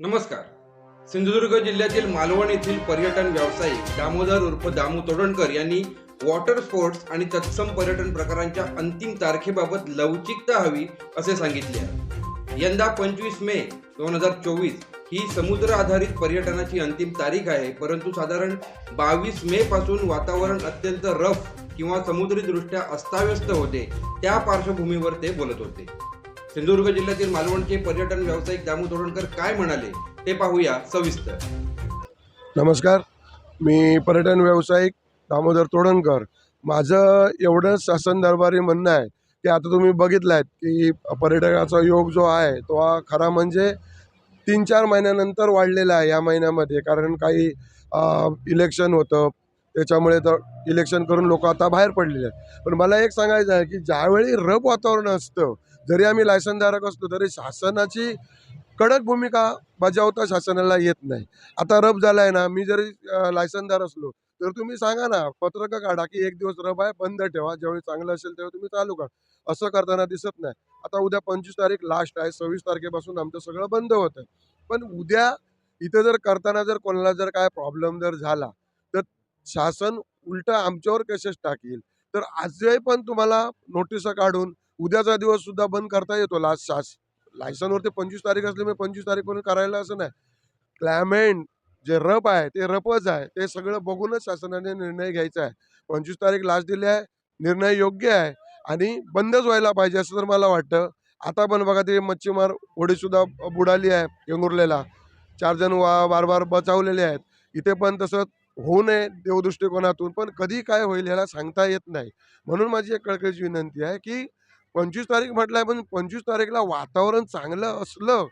नमस्कार. सिंधुदुर्ग जिल्ह्यातील मालवण येथील पर्यटन व्यावसायिक दामोदर उर्फ दामू तोडणकर यांनी वॉटर स्पोर्ट्स आणि तत्सम पर्यटन प्रकारांच्या अंतिम तारखेबाबत लवचिकता हवी असे सांगितले आहे. यंदा पंचवीस मे दोन हजार चोवीस ही समुद्र आधारित पर्यटनाची अंतिम तारीख आहे परंतु साधारण बावीस मे पासून वातावरण अत्यंत रफ किंवा समुद्रीदृष्ट्या अस्ताव्यस्त होते त्या पार्श्वभूमीवर ते बोलत होते. सिंधुदुर्ग जिल्ह्यातील मालवणचे पर्यटन व्यावसायिक दामू तोडणकर काय म्हणाले ते पाहूया सविस्तर. नमस्कार मी पर्यटन व्यावसायिक दामोदर तोडणकर. माझं एवढंच शासन दरबारी म्हणणं आहे की आता तुम्ही बघितलं आहेत की पर्यटकाचा योग जो आहे तो हा खरा म्हणजे तीन चार महिन्यानंतर वाढलेला आहे या महिन्यामध्ये. कारण काही इलेक्शन होतं त्याच्यामुळे तर इलेक्शन करून लोक आता बाहेर पडलेले आहेत. पण मला एक सांगायचं आहे की ज्यावेळी रब वातावरण असतं जरी आम्ही लायसनधारक असतो तरी शासनाची कडक भूमिका बजावता शासनाला येत नाही. आता रब झाला आहे ना मी जरी लायसनदार असलो तर तुम्ही सांगा ना पत्रक काढा की एक दिवस रब आहे बंद ठेवा ज्यावेळी चांगलं असेल तेव्हा तुम्ही चालू करा. असं करताना दिसत नाही. आता उद्या पंचवीस तारीख लास्ट आहे सव्वीस तारखेपासून आमचं सगळं बंद होतं. पण उद्या इथं जर करताना जर कोणाला जर काय प्रॉब्लेम जर झाला तर शासन उलट आमच्यावर केसेस टाकील. तर आजही पण तुम्हाला नोटिसा काढून उद्याचा दिवस सुद्धा बंद करता येतो. लास्ट शास लायसनवरती पंचवीस तारीख असल्यामुळे म्हणजे पंचवीस तारीखपर्यंत करायला असं नाही. क्लायमेट जे रप आहे ते रपच आहे. ते सगळं बघूनच शासनाने निर्णय घ्यायचा आहे. पंचवीस तारीख लास्ट दिली आहे निर्णय योग्य आहे आणि बंदच व्हायला पाहिजे असं तर मला वाटतं. आता पण बघा ते मच्छीमार होडीसुद्धा बुडाली आहे येंगुर्लेला चार जण वा बार बार बचावलेले आहेत. इथे पण तसं होऊ नये देवदृष्टिकोनातून पण कधी काय होईल ह्याला सांगता येत नाही. म्हणून माझी एक कळकळीची विनंती आहे की पंचवीस तारीख म्हटलं आहे पण पंचवीस तारीखला वातावरण चांगलं असलं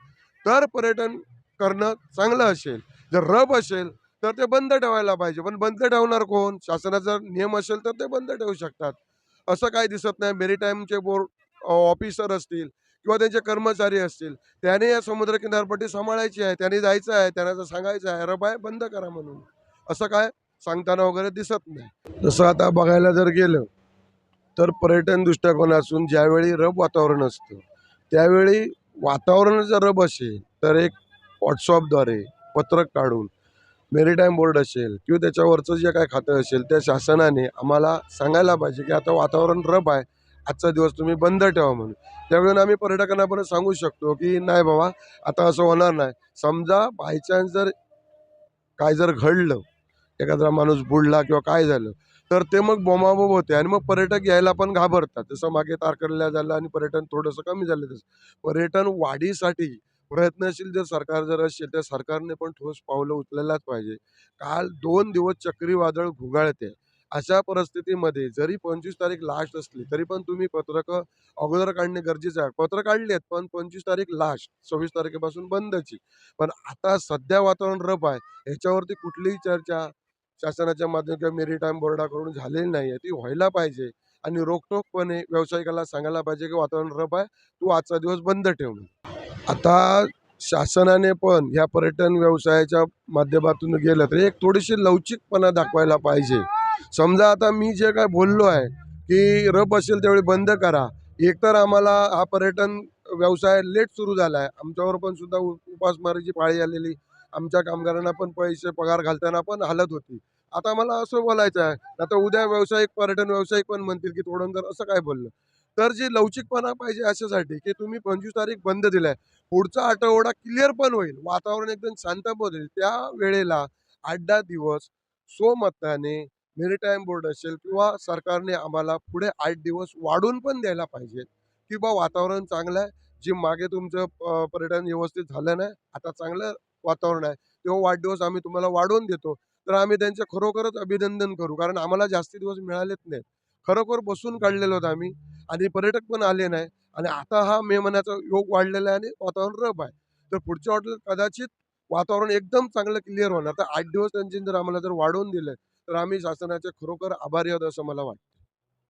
तर पर्यटन करणं चांगलं असेल. जर रब असेल तर ते बंद ठेवायला पाहिजे. पण बंद ठेवणार कोण? शासनाचा नियम असेल तर ते बंद ठेवू शकतात. असं काही दिसत नाही. मेरीटाईमचे बोर्ड ऑफिसर असतील किंवा त्यांचे कर्मचारी असतील त्याने या समुद्र किनारपट्टी सांभाळायची आहे त्याने जायचं आहे त्यांना जर सांगायचं आहे रब आहे बंद करा म्हणून. असं काय सांगताना वगैरे दिसत नाही. जसं आता बघायला जर गेलं तर पर्यटन दृष्टिकोनातून ज्यावेळी रब वातावरण असतं त्यावेळी वातावरण जर रब असेल तर एक व्हॉट्सअपद्वारे पत्रक काढून मेरीटाईम बोर्ड असेल किंवा त्याच्यावरचं जे काय खातं असेल त्या शासनाने आम्हाला सांगायला पाहिजे की आता वातावरण रब आहे आजचा दिवस तुम्ही बंद ठेवा म्हणून. त्यावेळेला आम्ही पर्यटकांना पण सांगू शकतो की नाही बाबा आता असं होणार नाही. समजा बायचान्स जर काय जर घडलं एखादा माणूस बुडला किंवा काय झालं तर ते मग बोमाबोब होते आणि मग पर्यटक यायला पण घाबरतात. जसं मागे तारकर्लीला झालं आणि पर्यटन थोडंसं कमी झालं तसं. पर्यटन वाढीसाठी प्रयत्नशील जर सरकार जर असेल तर सरकारने पण ठोस पावलं उचलायलाच पाहिजे. काल दोन दिवस चक्रीवादळ घुगाळते. अशा परिस्थितीमध्ये जरी पंचवीस तारीख लास्ट असली तरी पण तुम्ही पत्रकं अगोदर काढणे गरजेचं आहे. पत्र काढली आहेत पण पंचवीस तारीख लास्ट सव्वीस तारखेपासून बंदची. पण आता सध्या वातावरण रफ आहे. ह्याच्यावरती कुठलीही चर्चा शासनाच्या माध्यम किंवा मेरीटाईम बोर्डाकडून झालेली नाही आहे. ती व्हायला पाहिजे आणि रोखटोकपणे व्यावसायिकाला सांगायला पाहिजे की वातावरण रफ आहे तू आजचा दिवस बंद ठेव आता शासनाने पण ह्या पर्यटन व्यवसायाच्या माध्यमातून गेलं तर एक थोडीशी लवचिकपणा दाखवायला पाहिजे. समजा आता मी जे काय बोललो आहे की रब असेल त्यावेळी बंद करा. एकतर आम्हाला हा पर्यटन व्यवसाय लेट सुरू झाला आहे आमच्यावर पण सुद्धा उपासमारीची पाळी आलेली. आमच्या कामगारांना पण पैसे पगार घालताना पण हालत होती. आता मला असं बोलायचं आहे आता उद्या व्यावसायिक पर्यटन व्यावसायिक पण म्हणतील की तोडणकर असं काय बोललं? तर जी लवचिकपणा पाहिजे अशासाठी की तुम्ही पंचवीस तारीख बंद दिलाय पुढचा आठवडा क्लिअर पण होईल वातावरण एकदम शांत पण होईल. त्या वेळेला आठ दहा दिवस स्वमताने मेरीटाईम बोर्ड असेल किंवा सरकारने आम्हाला पुढे आठ दिवस वाढून पण द्यायला पाहिजे की बा वातावरण चांगलं आहे जे मागे तुमचं पर्यटन व्यवस्थित झालं नाही आता चांगलं वातावरण आहे. तेव्हा वाढदिवस आम्ही तुम्हाला वाढवून देतो तर आम्ही त्यांचे खरोखरच अभिनंदन करू. कारण आम्हाला जास्ती दिवस मिळालेच नाही खरोखर बसून काढलेलो आहोत आम्ही. आणि पर्यटक पण आले नाही आणि आता हा मे महिन्याचा योग वाढलेला आहे आणि वातावरण रब आहे. तर पुढच्या हॉटेल कदाचित वातावरण एकदम चांगलं क्लिअर होणार. तर आठ दिवस त्यांची जर आम्हाला जर वाढवून दिलं तर आम्ही शासनाचे खरोखर आभारी आहोत असं मला वाटतं.